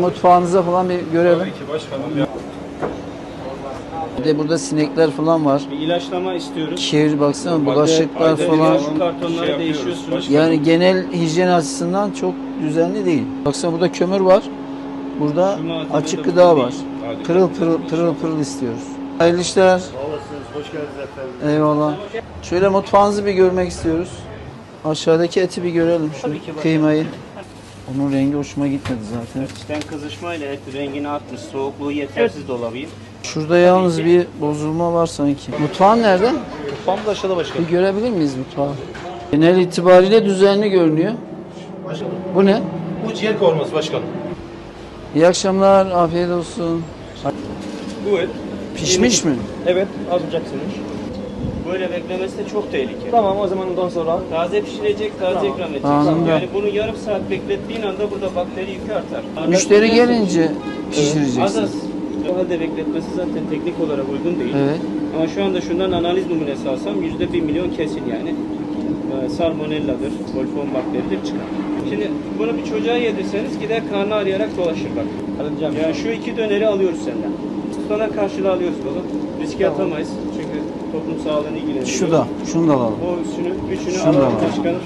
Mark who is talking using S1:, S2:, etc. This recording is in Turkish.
S1: mutfağınıza falan bir görelim.
S2: Tabii ki başkanım. Ya.
S1: Bir de burada sinekler falan var.
S3: Bir ilaçlama istiyoruz.
S1: Kir baksana bulaşıklar
S2: ayda
S1: falan.
S3: kartonları
S2: Şey
S3: değişiyorsunuz.
S1: Yani genel hijyen açısından çok düzenli değil. Baksana burada kömür var. Burada
S3: Şu malzeme
S1: açık
S3: de
S1: gıda
S3: bu
S1: var.
S3: değil.
S2: Hadi.
S1: Pırıl pırıl pırıl pırıl istiyoruz. Hayırlı işler.
S4: Olasınız, hoş geldiniz efendim.
S1: Eyvallah. Şöyle mutfağınızı bir görmek istiyoruz. Aşağıdaki eti bir görelim şu kıymayı. Onun rengi hoşuma gitmedi zaten.
S3: İçten kızışmayla et rengini atmış. Soğukluğu yetersiz dolabıyım.
S1: Şurada yalnız bir bozulma var sanki. Mutfağın nerede?
S3: Mutfağımız aşağıda başkanım.
S1: Bir görebilir miyiz mutfağı? Genel itibariyle düzenli görünüyor. Bu ne?
S2: Bu ciğer kavurması başkanım.
S1: İyi akşamlar, afiyet olsun.
S3: Bu et.
S1: Pişmiş mi?
S3: Evet, az sınır. Böyle beklemesi de çok tehlikeli.
S5: Tamam o zaman ondan sonra
S3: Taze pişirecek, taze ikram edeceksin.
S1: Anladım.
S3: Yani bunu yarım saat beklettiğin anda burada bakteri yükü artar.
S1: Müşteri gelince
S3: Az
S1: pişireceksin.
S3: az. O halde bekletmesi zaten teknik olarak uygun değil.
S1: Evet.
S3: Ama şu anda şundan analiz numunesi alsam yüzde bir milyon kesin yani. Ee, Salmonelladır, Wolfram bakteridir çıkar. Şimdi bunu bir çocuğa yedirseniz gider karnı ağrıyarak dolaşır bak.
S5: alacağım.
S3: Yani şu iki döneri alıyoruz senden. Sonra karşılığı alıyoruz oğlum. Riske atamayız çünkü toplum sağlığını ilgilendiriyor.
S1: Şu da, şunu da alalım.
S3: O üçünü, üçünü
S1: Şunu da
S3: alalım
S1: alalım.
S3: başkanım.